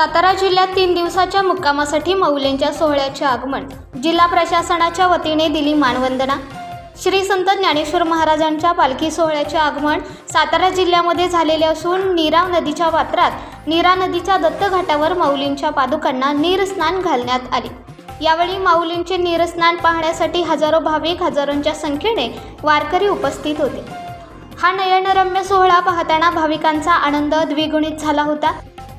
सातारा जिल्ह्यात तीन दिवसाच्या मुक्कामासाठी मौलेंच्या सोहळ्याचे आगमन. जिल्हा प्रशासनाच्या वतीने दिली मानवंदना. श्री संत ज्ञानेश्वर महाराजांच्या पालखी सोहळ्याचे आगमन सातारा जिल्ह्यामध्ये झालेले असून नीरा नदीच्या पात्रात नीरा नदीच्या दत्त घाटावर माऊलींच्या पादुकांना नीरस्नान घालण्यात आले. यावेळी माऊलींचे नीरस्नान पाहण्यासाठी हजारो भाविक हजारोंच्या संख्येने वारकरी उपस्थित होते. हा नयनरम्य सोहळा पाहताना भाविकांचा आनंद द्विगुणित झाला होता.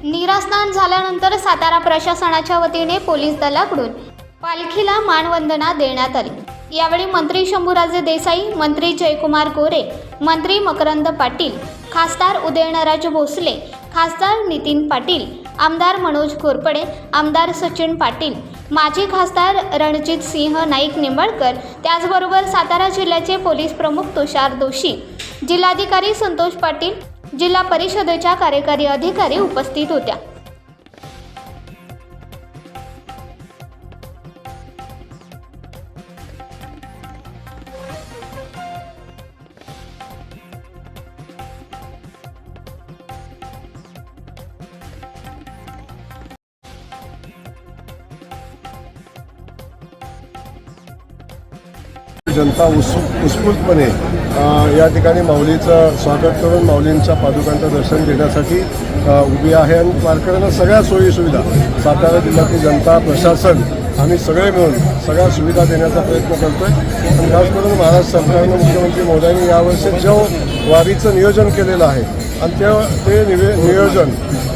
नीरास्नान झाल्यानंतर सातारा प्रशासनाच्या वतीने पोलीस दलाकडून पालखीला मानवंदना देण्यात आली. यावेळी मंत्री शंभूराजे देसाई मंत्री जयकुमार गोरे मंत्री मकरंद पाटील खासदार उदयनराज भोसले खासदार नितीन पाटील आमदार मनोज घोरपडे आमदार सचिन पाटील माजी खासदार रणजित सिंह नाईक निंबाळकर त्याचबरोबर सातारा जिल्ह्याचे पोलीस प्रमुख तुषार दोशी जिल्हाधिकारी संतोष पाटील जिल्हा परिषदेच्या कार्यकारी अधिकारी उपस्थित होत्या. जनता उत्सुक उत्स्फूर्तपणे या ठिकाणी माऊलीचं स्वागत करून माऊलींच्या पादुकांचं दर्शन घेण्यासाठी उभी आहे आणि वारकऱ्यांना सगळ्या सोयीसुविधा सातारा जिल्ह्यातील जनता प्रशासन आम्ही सगळे मिळून सगळ्या सुविधा देण्याचा प्रयत्न करतो आणि खास करून महाराष्ट्र सरकारनं मुख्यमंत्री मोदयांनी यावर्षी जो वारीचं नियोजन केलेलं आहे आणि ते ते निवे नियोजन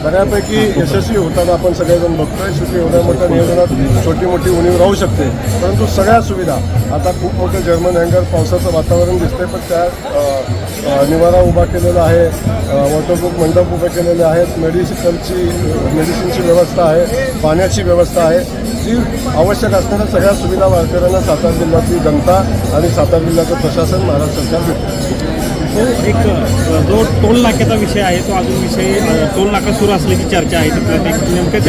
बऱ्यापैकी यशस्वी होताना आपण सगळेजण बघतोय. शेवटी एवढ्या मोठ्या नियोजनात छोटी मोठी उणीव राहू शकते. परंतु सगळ्या सुविधा आता खूप मोठं जर्मन हँगर पावसाचं वातावरण दिसतंय पण त्या निवारा उभा केलेला आहे. वॉटरप्रूफ मंडप उभे केलेले आहेत. मेडिसिनची मेडिसिनची व्यवस्था आहे. पाण्याची व्यवस्था आहे. जी आवश्यक असणाऱ्या सगळ्या सुविधा वारकऱ्यांना सातारा जिल्ह्यातली जनता आणि सातारा जिल्ह्याचं प्रशासन महाराष्ट्र सरकार भेटतं तो एक अ, जो टोल नाक्याचा विषय आहे तो अजून विषय टोल नाका सुरू असल्याची चर्चा आहे नेमकं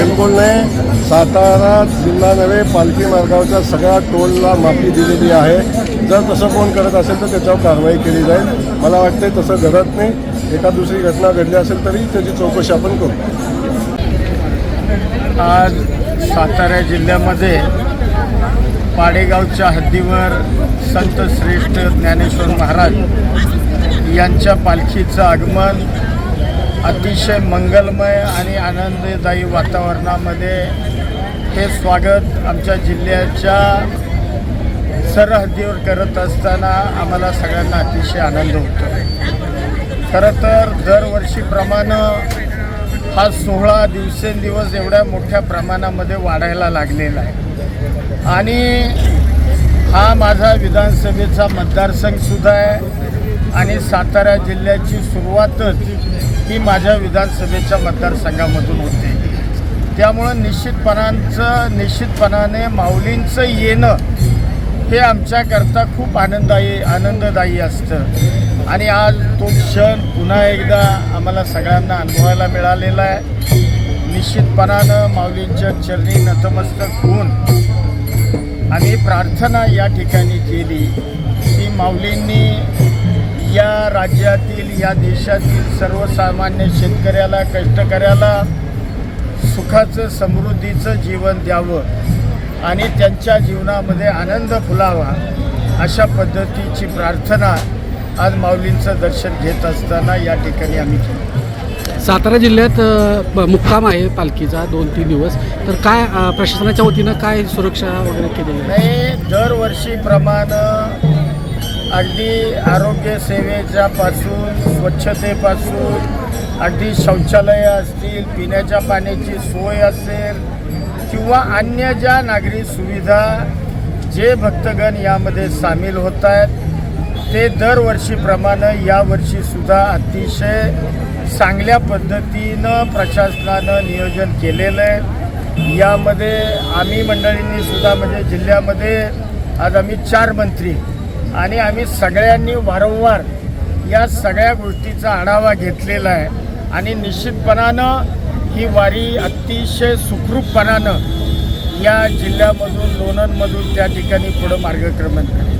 सातारा जिल्हा नव्हे पालखी मार्गावरच्या सगळ्या टोलला माफी दिलेली आहे. जर तसं कोण करत असेल तर त्याच्यावर कारवाई केली जाईल. मला वाटते तसं घडत नाही. एका दुसरी घटना घडली असेल तरी त्याची चौकशी आपण करू. आज सातारा जिल्ह्यामध्ये पाडेगावच्या हद्दीवर संत श्रेष्ठ ज्ञानेश्वर महाराज यांच्या पालखीचं आगमन अतिशय मंगलमय आणि आनंददायी वातावरणामध्ये हे स्वागत आमच्या जिल्ह्याच्या सरहद्दीवर करत असताना आम्हाला सगळ्यांना अतिशय आनंद होतो. खरं तर दरवर्षीप्रमाणे हा सोहळा दिवसेंदिवस एवढ्या मोठ्या प्रमाणामध्ये वाढायला लागलेला आहे. आणि हा माझा विधानसभेचा मतदारसंघसुद्धा आहे. आणि सातारा जिल्ह्याची सुरुवातच ही माझ्या विधानसभेच्या मतदारसंघामधून होते. त्यामुळं निश्चितपणांचं निश्चितपणाने माऊलींचं येणं हे आमच्याकरता खूप आनंददायी आनंददायी असतं. आणि आज तो क्षण पुन्हा एकदा आम्हाला सगळ्यांना अनुभवायला मिळालेला आहे. निश्चितपणानं माऊलींच्या चरणी नतमस्तक होऊन आम्ही प्रार्थना या ठिकाणी केली की माऊलींनी या राज्यातील या देशातील सर्वसामान्य शेतकऱ्याला कष्टकऱ्याला सुखाचं समृद्धीचं जीवन द्यावं आणि त्यांच्या जीवनामध्ये आनंद फुलावा अशा पद्धतीची प्रार्थना आज माऊलींचं दर्शन घेत असताना या ठिकाणी आम्ही केली. सातारा जिल्ह्यात मुक्काम आहे पालखीचा दोन तीन दिवस. तर काय प्रशासनाच्या वतीनं काय सुरक्षा वगैरे केलेली आहे? नाही दरवर्षीप्रमाणे अगदी आरोग्य सेवेच्या पासून स्वच्छतेपासून अगदी शौचालयं असतील पिण्याच्या पाण्याची सोय असेल किंवा अन्य ज्या नागरी सुविधा जे भक्तगण यामध्ये सामील होत आहेत ते दरवर्षीप्रमाणे यावर्षीसुद्धा अतिशय चांगल्या पद्धतीनं प्रशासनानं नियोजन केलेलं आहे. यामध्ये आम्ही मंडळींनीसुद्धा म्हणजे जिल्ह्यामध्ये आज आम्ही चार मंत्री आणि आम्ही सगळ्यांनी वारंवार या सगळ्या गोष्टीचा आढावा घेतलेला आहे. आणि निश्चितपणानं ही वारी अतिशय सुखरूपपणानं या जिल्ह्यामधून लोणंदमधून त्या ठिकाणी पुढं मार्गक्रमण करेल